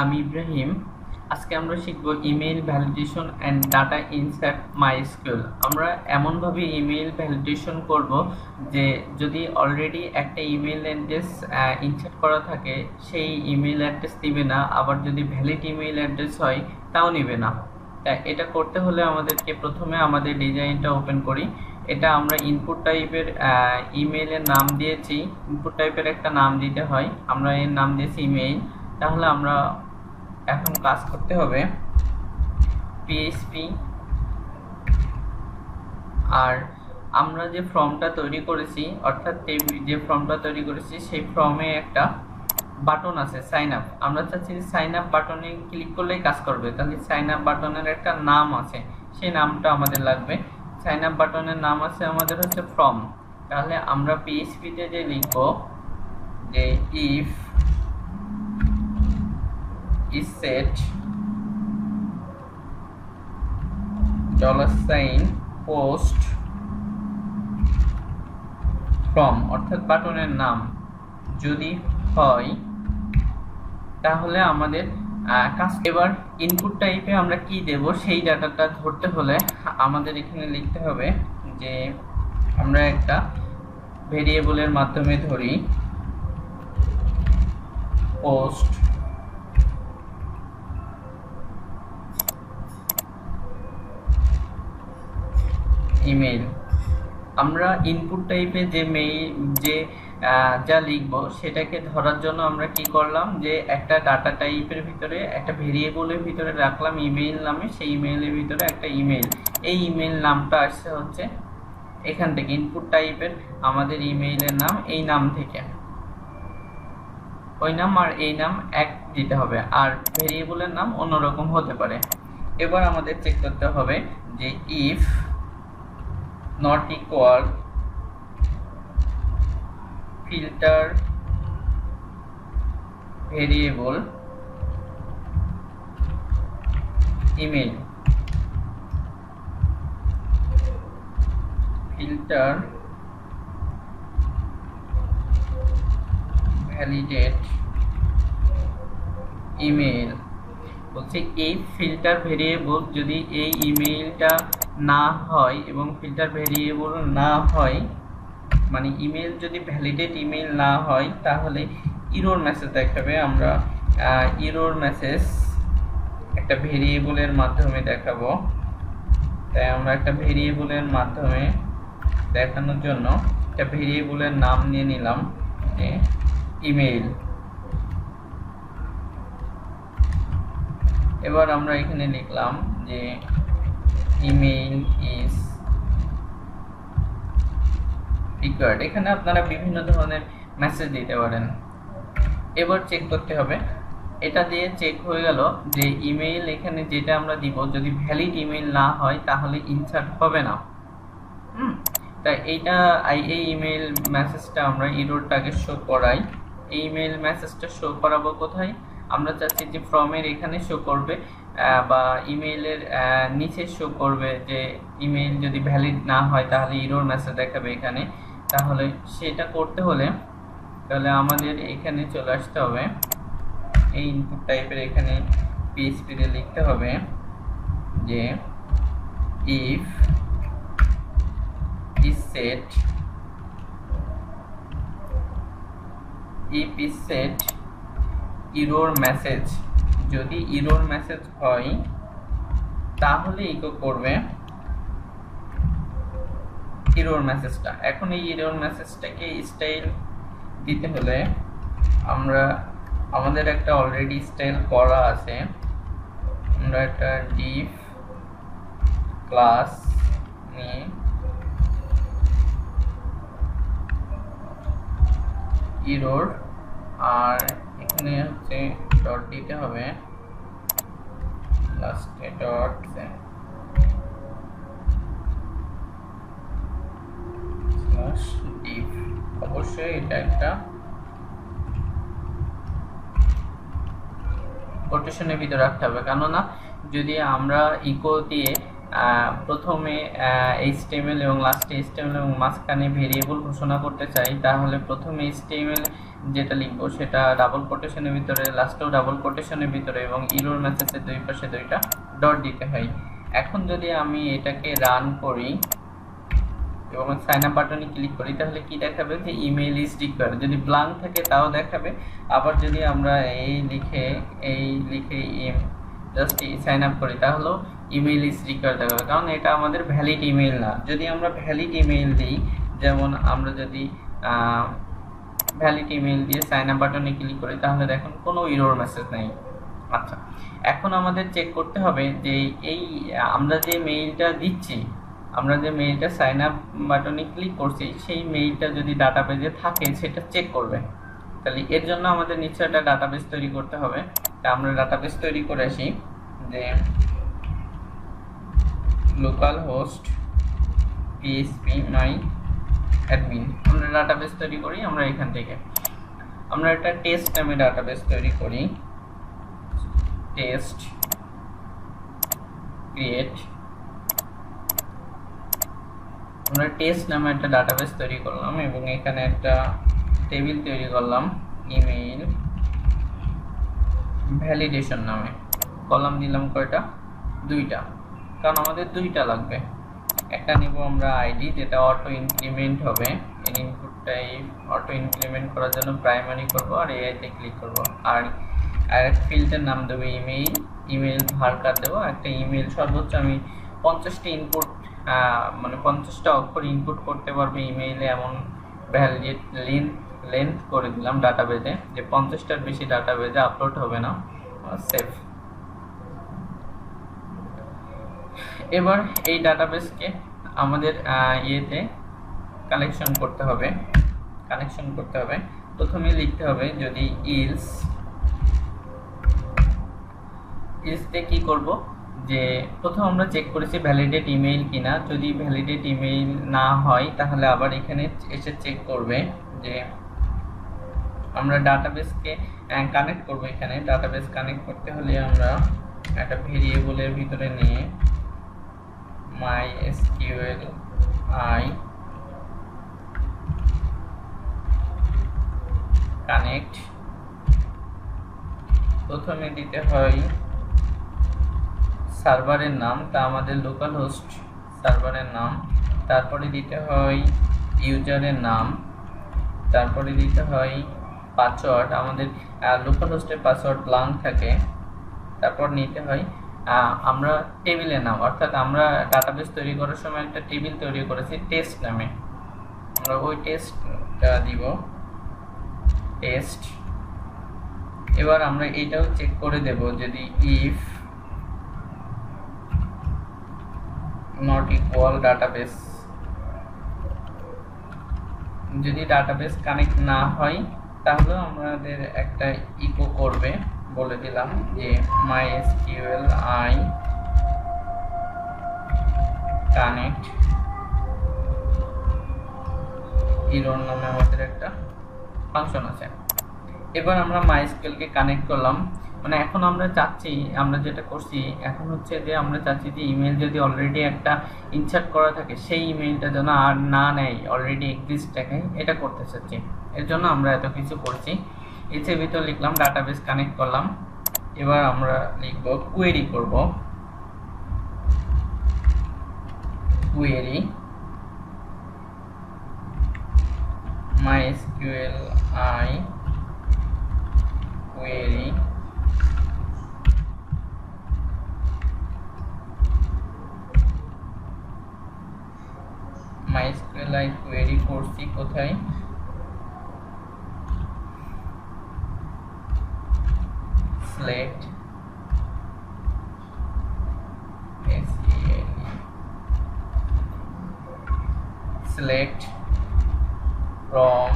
আমি ইব্রাহিম। আজকে আমরা শিখব email validation and data insert MySQL আমরা এমনভাবে ইমেইল ভ্যালিডেশন করব যে যদি অলরেডি একটা ইমেইল অ্যাড্রেস ইনসার্ট করা থাকে, সেই ইমেইল অ্যাড্রেস দিবে না। আবার যদি ভ্যালিড ইমেইল অ্যাড্রেস হয়, তাও নেবে না। তা এটা করতে হলে আমাদেরকে প্রথমে আমাদের ডিজাইনটা ওপেন করি। এটা আমরা ইনপুট টাইপের ইমেইলের নাম দিয়েছি। ইনপুট টাইপের একটা নাম দিতে হয়। আমরা এর নাম দিয়েছি ইমেইল তাহলে আমরা এখন কাজ করতে হবে পিএইচপি আর আমরা যে ফর্মটা তৈরি করেছি, অর্থাৎ যে ফর্মটা তৈরি করেছি, সেই ফর্মে একটা বাটন আছে সাইন আপ আমরা চাচ্ছি সাইন আপ বাটনে ক্লিক করলেই কাজ করবে। তাহলে সাইন আপ বাটনের একটা নাম আছে, সেই নামটা আমাদের লাগবে। সাইন আপ বাটনের নাম আছে আমাদের হচ্ছে ফর্ম তাহলে আমরা পিএইচপিতে যে লিখব যে if is set dollar sign post from, অর্থাৎ বাটনের নাম, যদি হয়, তাহলে আমাদের কাজ এবার ইনপুট টাইপে আমরা কি দেব? সেই ডাটাটা ধরতে হলে আমাদের এখানে লিখতে হবে যে আমরা একটা ভেরিয়েবলের মাধ্যমে ধরি পোস্ট ইমেইল আমরা ইনপুট টাইপে যে মেইল যে যা লিখব সেটাকে ধরার জন্য আমরা কি করলাম যে, একটা ডাটা টাইপের ভিতরে, একটা ভেরিয়েবলের ভিতরে রাখলাম ইমেইল নামে, সেই ইমেইলের ভিতরে একটা ইমেইল এই ইমেইল নামটা আসছে হচ্ছে এখান থেকে ইনপুট টাইপের আমাদের ইমেইলের নাম এই নাম থেকে। ওই নাম আর এই নাম এক দিতে হবে, আর ভেরিয়েবলের নাম অন্যরকম হতে পারে। এবার আমাদের চেক করতে হবে যে if not equal filter variable email filter validate email বলছে এই ফিল্টার ভেরিয়েবল যদি এই ইমেইলটা না হয় এবং ফিল্টার ভেরিয়েবল না হয় মানে ইমেল যদি ভ্যালিডেট ইমেল না হয়, তাহলে ইরোর মেসেজ দেখাবে। আমরা ইরোর মেসেজ একটা ভেরিয়েবলের মাধ্যমে দেখাবো। তাই আমরা একটা ভেরিয়েবলের মাধ্যমে দেখানোর জন্য একটা ভেরিয়েবলের নাম নিয়ে নিলাম ইমেইল এবার আমরা এখানে লিখলাম যে ইমেইল ইজ রিকোয়ার্ড এখানে আপনারা বিভিন্ন ধরনের মেসেজ দিতে পারেন। এবার চেক করতে হবে। এটা দিয়ে চেক হয়ে গেল যে ইমেইল এখানে যেটা আমরা দিব, যদি ভ্যালিড ইমেইল না হয়, তাহলে ইনসার্ট হবে না। হুম? তা এইটা, এই ইমেইল মেসেজটা আমরা ইরোরটাকে শো করাই। এই ইমেইল মেসেজটা শো করাবো কোথায়? আমরা চাচ্ছি যে ফর্মের এখানে শো করবে। বা ইমেইলের নিচে শো করবে যে ইমেইল যদি ভ্যালিড না হয়, তাহলে ইরোর মেসেজ দেখাবে এখানে। তাহলে সেটা করতে হলে তাহলে আমাদের এখানে চলে আসতে হবে। এই ইনপুট টাইপের এখানে পিএইচপিতে লিখতে হবে যে if is set, if is set error message যদি ইরোর মেসেজ হয়, তাহলে ইকো করবে ইরোর মেসেজটা এখন এই ইরোর মেসেজটাকে স্টাইল দিতে হলে আমরা, আমাদের একটা অলরেডি স্টাইল করা আছে। আমরা একটা ডিফ ক্লাস নিয়ে ইরোর আর এখানে হচ্ছে ডট দিতে হবে। লাস্টে ডট অবশ্যই এটা একটা কোটেশনের ভিতরে রাখতে হবে। কেননা যদি আমরা ইকো দিয়ে প্রথমে এইচটিএমএল এবং লাস্টে এইচটিএমএল এবং মাঝখানে ভেরিয়েবল ঘোষণা করতে চাই, তাহলে প্রথমে এইচটিএমএল যেটা লিখব সেটা ডাবল কোটেশনের ভিতরে লাস্টেও ডাবল কোটেশনের ভিতরে এবং ইরোর মেসেজের দুই পাশে দুইটা ডট দিতে হয়। এখন যদি আমি এটাকে রান করি এবং সাইন আপ বাটনে ক্লিক করি, তাহলে কি দেখাবে যে ইমেল ইজ রিকোয়ার্ড যদি ব্লাঙ্ক থাকে তাও দেখাবে। আবার যদি আমরা এই লিখে এই লিখে জাস্ট সাইন আপ করি, তাহলেও ইমেল ইজ রিকোয়ার্ড দেখাবে কারণ এটা আমাদের ভ্যালিড ইমেইল না। যদি আমরা ভ্যালিড ইমেইল দিই, যেমন আমরা যদি ভ্যালিড ইমেইল দিয়ে সাইন আপ বাটনে ক্লিক করি, তাহলে দেখুন কোনো ইরোর মেসেজ নেই। আচ্ছা এখন আমাদের চেক করতে হবে যে এই, আমরা যে মেইলটা দিচ্ছি, আমরা যে মেইলটা সাইন আপ বাটনে ক্লিক করছি, সেই মেইলটা যদি ডাটাবেজে থাকে, সেটা চেক করবে। তাহলে এর জন্য আমাদের নিশ্চয় একটা ডাটাবেস তৈরি করতে হবে। তা আমরা ডাটাবেস তৈরি করে আসি যে local host PHP my admin আমরা ডাটাবেস তৈরি করি, আমরা এখান থেকে। আমরা একটা টেস্ট নামে ডাটাবেস তৈরি করি। টেস্ট ক্রিয়েট আমরা টেস্ট নামে একটা ডাটাবেস তৈরি করলাম এবং এখানে একটা টেবিল তৈরি করলাম ইমেইল ভ্যালিডেশন নামে। কলাম দিলাম কয়টা? দুইটা। কারণ আমাদের দুইটা লাগবে। একটা নিব আমরা আইডি যেটা অটো ইনক্রিমেন্ট হবে। এর ইনপুটটাই অটো ইনক্রিমেন্ট করার জন্য প্রাইমারি করব আর এআইতে ক্লিক করব। আর আর ফিল্ডের নাম দেবো ইমেইল ইমেইল ভার্কার দেবো। একটা ইমেইল সর্বোচ্চ আমি পঞ্চাশটি ইনপুট মানে পঞ্চাশটা অক্ষর ইনপুট করতে পারবে ইমেইলে এমন ভ্যালিড লেন্থ লেন্থ করে দিলাম ডাটাবেজে যে পঞ্চাশটার বেশি ডাটাবেজে আপলোড হবে না। সেফ এবার এই ডাটাবেসকে আমাদের ইয়েতে কালেকশন করতে হবে। কানেকশন করতে হবে। প্রথমে লিখতে হবে যদি ইলস ইলসতে কি করব? যে প্রথম আমরা চেক করেছি ভ্যালিডেট ইমেইল কিনা। যদি ভ্যালিডেট ইমেইল না হয়, তাহলে আবার এখানে এসে চেক করবে যে আমরা ডাটাবেসকে কানেক্ট করব এখানে। ডাটাবেস কানেক্ট করতে হলে আমরা একটা ভেরিয়েবলের ভিতরে নিয়ে এসকিউএল আই কানেক্ট প্রথমে দিতে হয় সার্ভারের নাম, তা আমাদের লোকাল হোস্ট সার্ভারের নাম। তারপরে দিতে হয় ইউজারের নাম। তারপরে দিতে হয় পাসওয়ার্ড আমাদের লোকাল হোস্টের পাসওয়ার্ড ব্লাঙ্ক থাকে। তারপর নিতে হয় আমরা টেবিলের নাম, অর্থাৎ আমরা ডাটাবেস তৈরি করার সময় একটা টেবিল তৈরি করেছি টেস্ট নামে। আমরা ওই টেস্টটা দিব টেস্ট এবার আমরা এটাও চেক করে দেব যদি ইফ নট ইকুয়াল ডাটাবেস যদি ডাটাবেস কানেক্ট না হয় তাহলে আমাদের একটা ইকো করবে। বলে দিলাম যে my SQL I connect. Error নামে আমাদের একটা ফাংশন আছে। এবার আমরা মাইস্কেলকে কানেক্ট করলাম। মানে এখন আমরা চাচ্ছি, আমরা যেটা করছি, এখন হচ্ছে যে আমরা চাচ্ছি যে ইমেল যদি অলরেডি একটা ইনসার্ট করা থাকে, সেই ইমেলটা যেন আর না নেয় অলরেডি এক্সিস্ট থাকে, এটা করতে চাচ্ছি। এর জন্য আমরা এত কিছু করছি। এসে ভিতর লিখলাম ডাটাবেস কানেক্ট করলাম। এবার আমরা লিখব কুয়েরি করব। Query mysql i query mysql i query করছি কোথায়? Select select from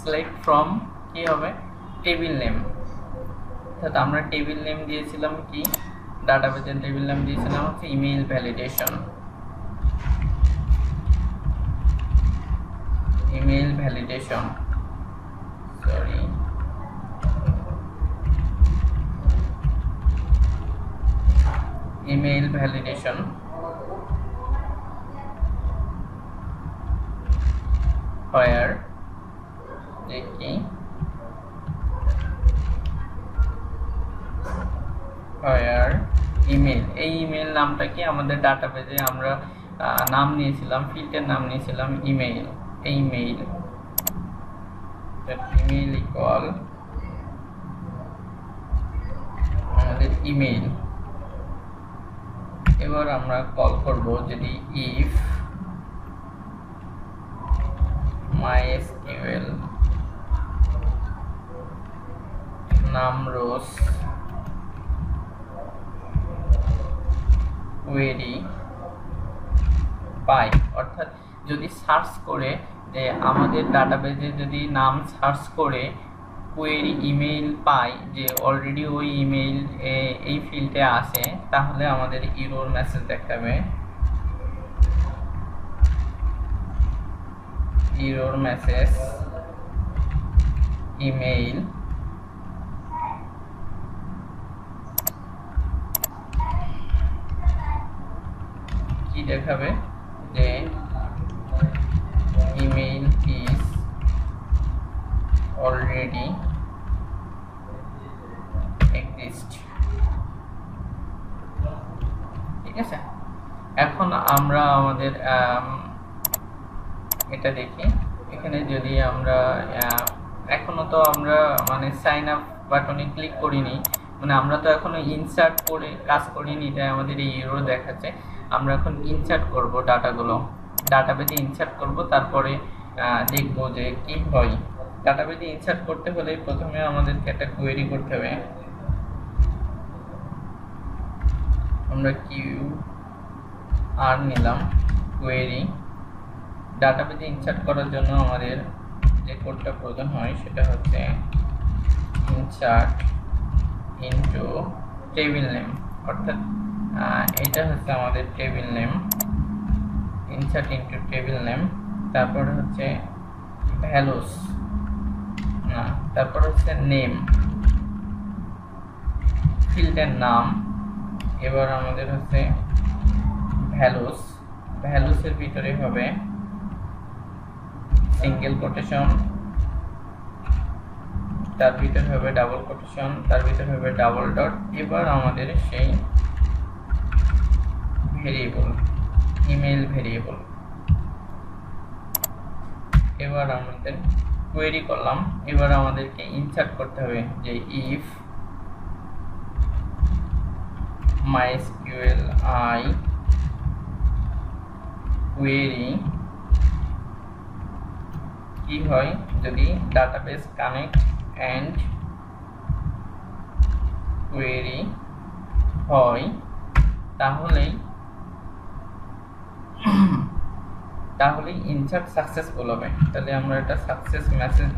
select from কি হবে? টেবিল নেম অর্থাৎ আমরা টেবিল নেম দিয়েছিলাম কি? ডাটাবেজের টেবিল নেম দিয়েছিলাম হচ্ছে email validation email validation email validation. Where যে কি ইমেল এই ইমেল নামটা কি? আমাদের ডাটাবেজে আমরা নাম নিয়েছিলাম ফিল্ডের নাম নিয়েছিলাম ইমেইল এই মেইল ইমেইল ইকুয়াল আমাদের ইমেল এবার আমরা কল করব যদি if mysql num rows query পাই অর্থাৎ যদি সার্চ করে যে আমাদের ডাটাবেজে যদি নাম সার্চ করে কোয়েরি ইমেইল পাই, যে অলরেডি ওই ইমেইল এই ফিল্ডে আসে তাহলে আমাদের ইরোর মেসেজ দেখাবে ইরোর মেসেজ ইমেইল কি দেখাবে? যে ইমেইল ইজ অলরেডি এক্সিস্ট ঠিক আছে? এখন আমরা আমাদের এটা দেখি। এখানে যদি আমরা এখনও তো আমরা মানে সাইন আপ বাটনে ক্লিক করিনি। মানে আমরা তো এখনও ইনসার্ট করে কাজ করিনি, তাই আমাদের এই ইউরো দেখাচ্ছে। আমরা এখন ইনসার্ট করব ডাটাগুলো ডাটাবেজে ইনসার্ট করব, তারপরে দেখব যে কি হয়। ডাটাবেজে ইনসার্ট করতে হলে প্রথমে আমাদেরকে একটা কোয়েরি করতে হবে। আমরা কিউ আর নিলাম কোয়েরি ডাটাবেজে ইনসার্ট করার জন্য আমাদের যে কোডটা প্রয়োজন হয়, সেটা হচ্ছে ইনসার্ট ইনটু টেবিল নেম অর্থাৎ এটা হচ্ছে আমাদের table name insert into table name তারপর হচ্ছে ভ্যালুস না, তারপর হচ্ছে নেম ফিল্ডের নাম, এবার আমাদের হচ্ছে ভ্যালুস ভ্যালুসের ভিতরে হবে সিঙ্গেল কোটেশন তার ভিতরে হবে ডাবল কোটেশন তার ভিতরে হবে ডাবল ডট এবার আমাদের সেই ভেরিয়েবল ইমেল ভেরিয়েবল এবার আমাদের কোয়েরি করলাম। এবার আমাদেরকে ইনসার্ট করতে হবে যে ইফ mysql i query কি হয়? যদি ডাটাবেস কানেক্ট অ্যান্ড কোয়েরি হয়, তাহলেই তাহলেই ইনসার্ট সাকসেসফুল হবে। তাহলে আমরা একটা সাকসেস মেসেজ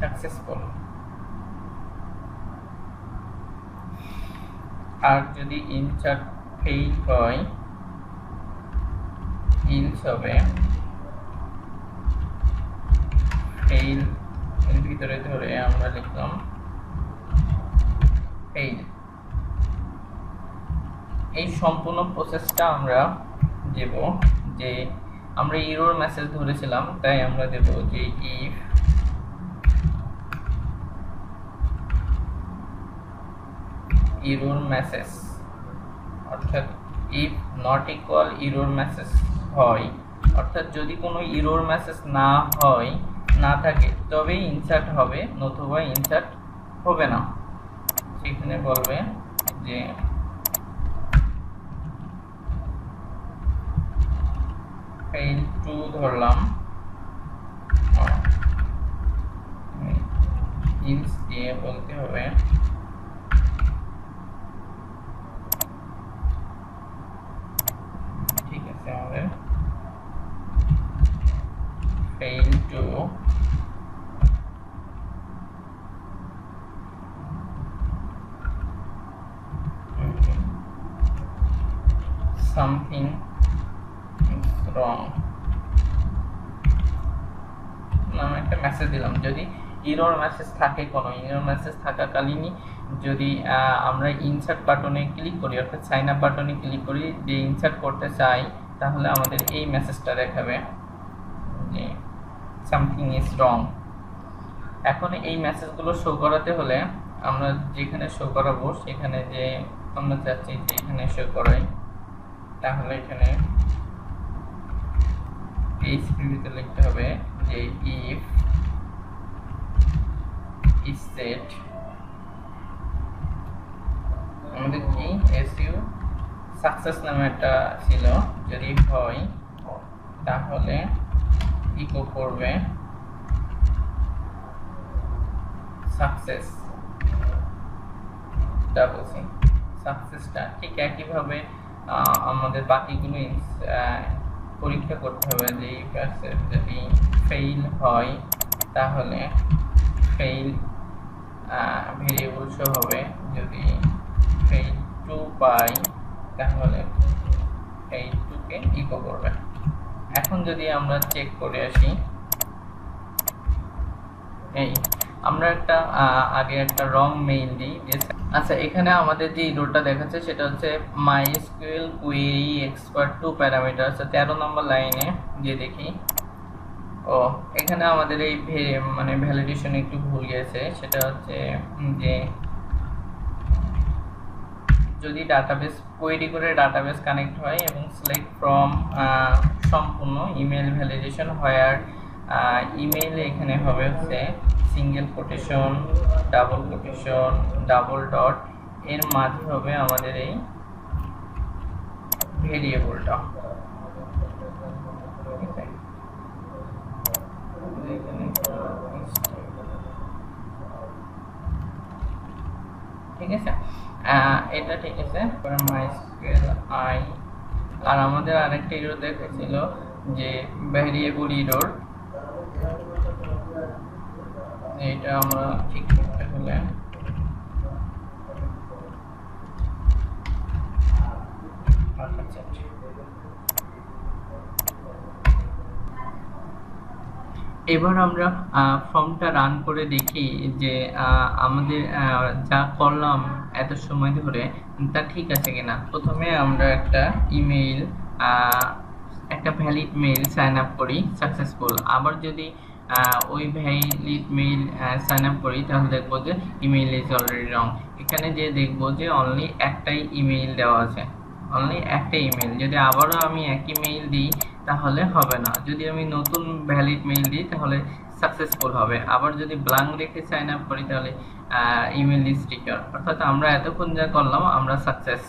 সাকসেসফুল আর যদি ইনসার্ট ফেইল হয় ইনস হবে। ফেইল এর ভিতরে ধরে আমরা লিখলাম ফেইল এই সম্পূর্ণ প্রসেসটা আমরা দেব যে আমরা ইরোর মেসেজ ধরেছিলাম, তাই আমরা দেব যে ইফ error message, অর্থাৎ if not equal error message হয়। অর্থাৎ যদি কোনো error মেসেজ না হয় না থাকে তবে ইনসার্ট হবে, নতুবা ইনসার্ট হবে না। সেখানে বলবে যে ফাইল টু ধরলাম। দিয়ে বলতে হবে। ঠিক আছে আমাদের। fail to something রং নামে একটা মেসেজ দিলাম, যদি ইরর মেসেজ থাকে কোনো ইরর মেসেজ থাকাকালীনই যদি আমরা ইনসার্ট বাটনে ক্লিক করি, অর্থাৎ সাইন আপ বাটনে ক্লিক করি, যে ইনসার্ট করতে চাই, তাহলে আমাদের এই মেসেজটা দেখাবে যে সামথিং ইজ রং এখন এই মেসেজগুলো শো করাতে হলে আমরা যেখানে শো করাবো, সেখানে যে আমরা চাচ্ছি যে এখানে শো করাই। তাহলে এখানে এই স্ক্রিপ্টে লিখতে হবে যে ইফ is set আমাদের কি? এসইউ সাকসেস নামে একটা ছিল। যদি হয়, তাহলে ইকো করবে সাকসেস ডাবল সি সাকসেসটা ঠিক একইভাবে আমাদের বাকিগুলো পরীক্ষা করতে হবে যে এই পাশে যদি ফেইল হয়, তাহলে ফেইল ভেরিয়েবল হবে। যদি ফেইল টু পাই, তাহলে এই টুকে ইকো করবে। এখন যদি আমরা চেক করে আসি, এই আমরা একটা আগে একটা রং মেইল দিই, যে- আচ্ছা এখানে আমাদের যে ইরোটা দেখাচ্ছে সেটা হচ্ছে MySQL query expects two parameter আছে তেরো নম্বর লাইনে যে দেখি। ও, এখানে আমাদের এই মানে ভ্যালিডেশন একটু ভুল গেছে। সেটা হচ্ছে যে যদি ডাটাবেস কোয়েরি করে ডাটাবেস কানেক্ট হয় এবং সিলেক্ট ফ্রম সম্পূর্ণ ইমেল ভ্যালিডেশন হয়ার ইমেইল এখানে হবে হচ্ছে single quotation double quotation double dot এর মাঝে হবে আমাদের এই ভেরিয়েবলটা। ঠিক আছে? এটা ঠিক আছে। মাইস্কুয়েল আই আর আমাদের আরেকটা ইরোর দেখেছিল যে ভ্যারিয়েবল ইরোর এটা আমরা ঠিক করতে হলে এবার আমরা ফর্মটা রান করে দেখি যে আমাদের যা করলাম এত সময় ধরে তা ঠিক আছে কিনা। প্রথমে আমরা একটা ইমেইল একটা ভ্যালিড মেইল সাইন আপ করি, সাকসেসফুল। আবার যদি ওই ভ্যালিড মেইল সাইন আপ করি তাহলে দেখব যে ইমেইল ইজ অলরেডি রং এখানে যে দেখব যে অনলি একটাই ইমেইল দেওয়া আছে। অনলি একটা ইমেল যদি আবারও আমি একই মেইল দিই তাহলে হবে না। যদি আমি নতুন ভ্যালিড মেইল দিই তাহলে সাকসেসফুল হবে। আবার যদি ব্ল্যাঙ্ক রেখে সাইন আপ করি তাহলে ইমেল ইজ টিকার অর্থাৎ আমরা এতক্ষণ যা করলাম আমরা success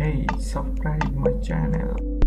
Hey, subscribe my channel.